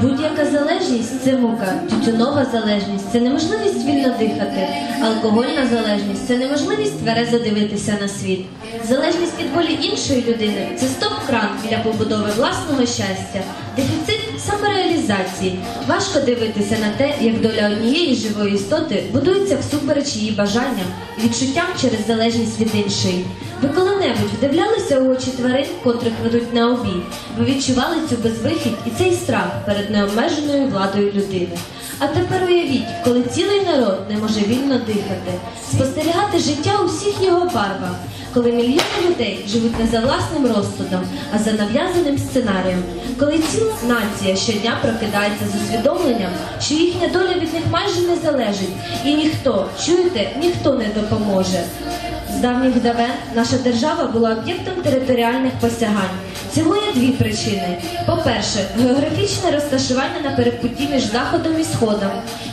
Будь-яка залежність це мука, тютюнова залежність це неможливість вільно дихати, алкогольна залежність це неможливість тверезо дивитися на світ. Залежність від волі іншої людини це стоп-кран для побудови власного щастя, дефіцит самореалізації. Важко дивитися на те, як доля однієї живої істоти будується всупереч її бажанням, відчуттям через залежність від іншої. Ви коли-небудь вдивлялися у очі тварин, котрих ведуть на обій? Ви відчували цю безвихідь і цей страх перед необмеженою владою людини. А тепер уявіть, коли цілий народ не може вільно дихати, спостерігати життя у всіх його барвах, коли мільйони людей живуть не за власним розсудом, а за нав'язаним сценарієм, коли ціла нація щодня прокидається з усвідомленням, що їхня доля від них майже не залежить, і ніхто, чуєте, ніхто не допоможе. З давніх давен наша держава була об'єктом територіальних посягань. Цього є дві причини. По-перше, географічне розташування на перепутті між Заходом і Сходом,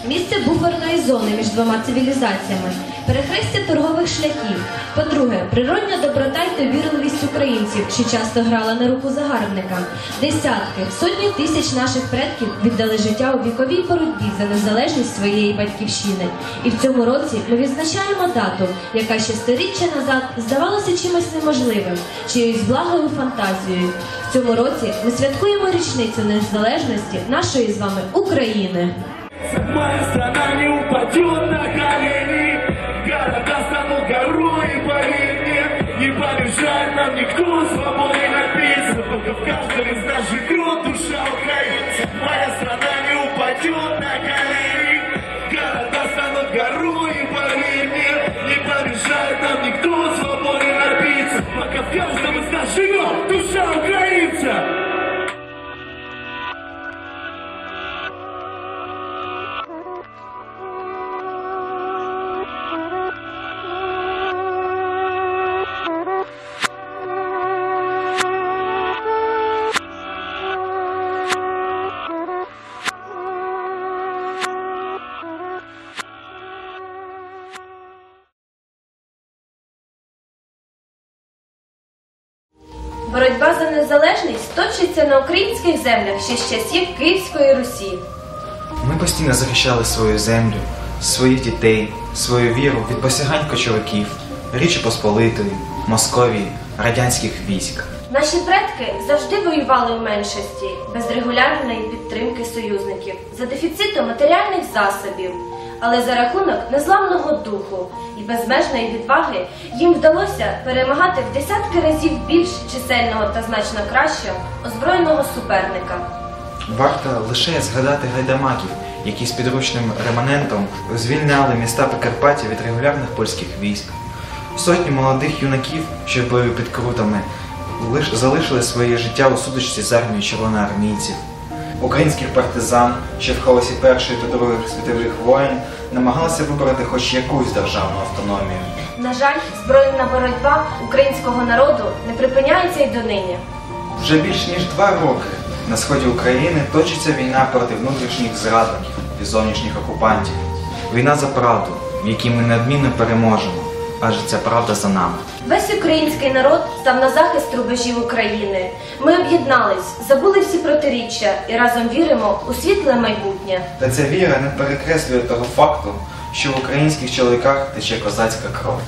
місце буферної зони між двома цивілізаціями, перехрестя торгових шляхів. По-друге, природня доброта й довірливість українців, що часто грала на руку загарбникам. Десятки, сотні тисяч наших предків віддали життя у віковій боротьбі за незалежність своєї батьківщини. І в цьому році ми відзначаємо дату, яка ще сторіччя назад здавалася чимось неможливим, чиюсь благою фантазією. В цьому році ми святкуємо річницю незалежності нашої з вами України. Моя страна не упадет на колени Города станут горой, поверь мне Не побежать нам никто свободой напиться. Только в каждом из нас живет душа украинца Моя страна не упадет на колени Боротьба за незалежність точиться на українських землях ще з часів Київської Русі. Ми постійно захищали свою землю, своїх дітей, свою віру від посягань кочовиків, Річі Посполитої, Московії, радянських військ. Наші предки завжди воювали в меншості, без регулярної підтримки союзників, за дефіцитом матеріальних засобів. Але за рахунок незламного духу і безмежної відваги їм вдалося перемагати в десятки разів більш чисельного та значно кращого озброєного суперника. Варто лише згадати гайдамаків, які з підручним реманентом звільняли міста Прикарпаття від регулярних польських військ. Сотні молодих юнаків, що бою під крутами, залишили своє життя у сутичці з армією червоноармійців. Українських партизан, що в хаосі Першої та Другої світових воєн намагалися вибороти хоч якусь державну автономію. На жаль, збройна боротьба українського народу не припиняється й донині. Вже більш ніж два роки на сході України точиться війна проти внутрішніх зрадників і зовнішніх окупантів. Війна за правду, в якій ми неодмінно переможемо, адже ця правда за нами. Весь український народ став на захист рубежів України. Ми об'єднались, забули всі протиріччя і разом віримо у світле майбутнє. Та ця віра не перекреслює того факту, що в українських чоловіках тече козацька кров.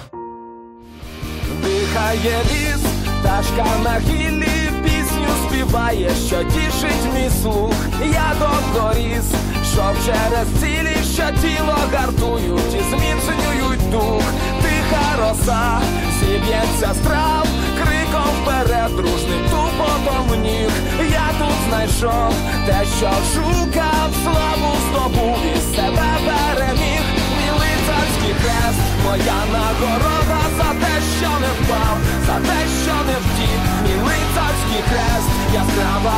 Дихає ліс, пташка на гіллі пісню співає, що тішить мій слух. Я докоріс, щоб через цілі, що тіло гартують і зміцнюють дух. Роса, зіб'ється страв, криком вперед, дружним тупотом ніг. Я тут знайшов те, що шукав, славу здобув і себе переміг. Мій лицарський хрест, моя нагорода за те, що не впав, за те, що не втік, мій лицарський хрест, яскрава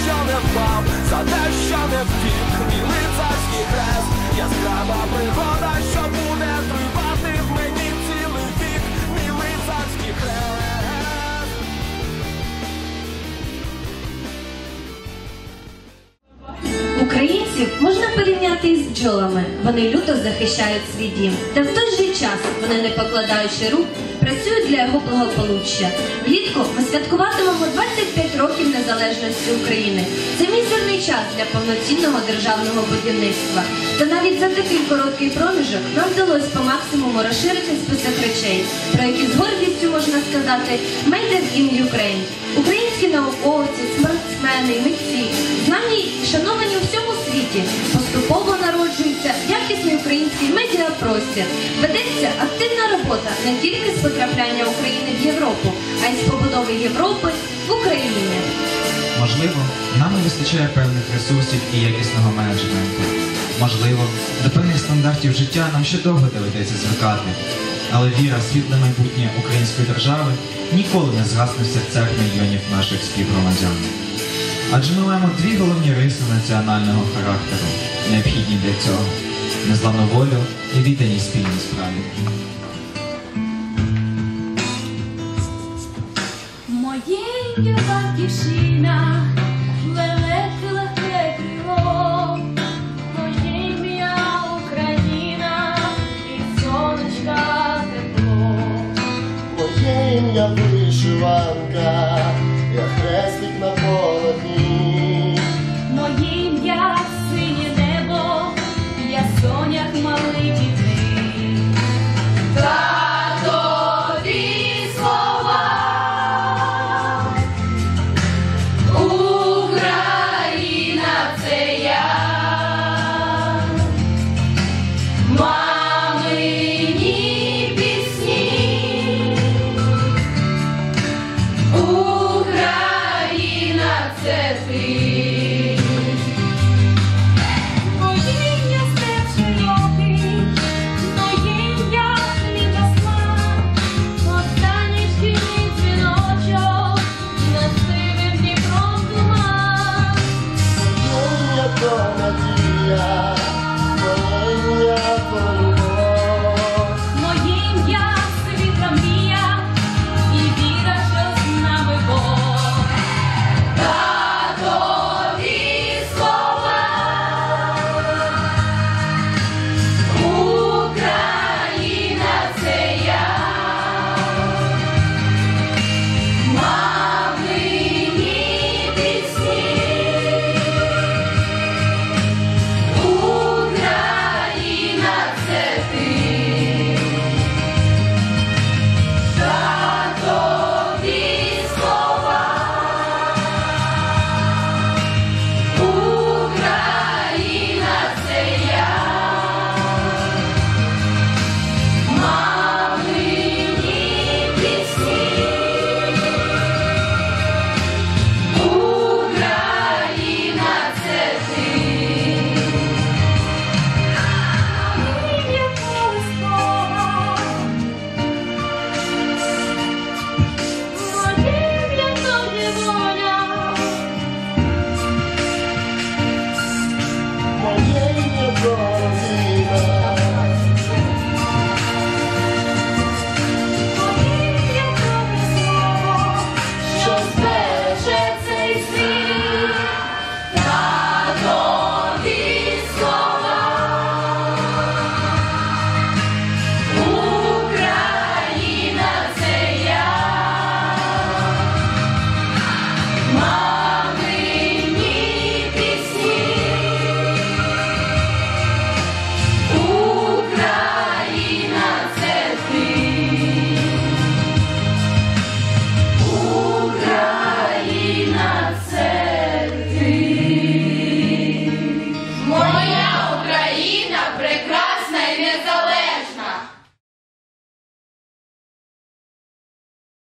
порівняти із бджолами. Вони люто захищають свій дім. Та в той же час вони, не покладаючи рук, працюють для його благополуччя. Влітку ми святкуватимемо 25 років незалежності України. Це мізерний час для повноцінного державного будівництва. Та навіть за такий короткий проміжок нам вдалося по максимуму розширити список речей, про які з гордістю можна сказати «Made in Ukraine». Українські науковці, спортсмени, митці, знані і шановані у всьому світі, народжується якісний український медіапростір. Ведеться активна робота не тільки з потрапляння України в Європу, а й з побудови Європи в Україні. Можливо, нам не вистачає певних ресурсів і якісного менеджменту. Можливо, до певних стандартів життя нам ще довго доведеться звикати. Але віра в світле майбутнє української держави ніколи не згасне в серцях мільйонів наших співгромадян. Адже ми маємо дві головні риси національного характеру, необхідні для цього незламну волю і відданість спільній справі. Моєю батьківщина,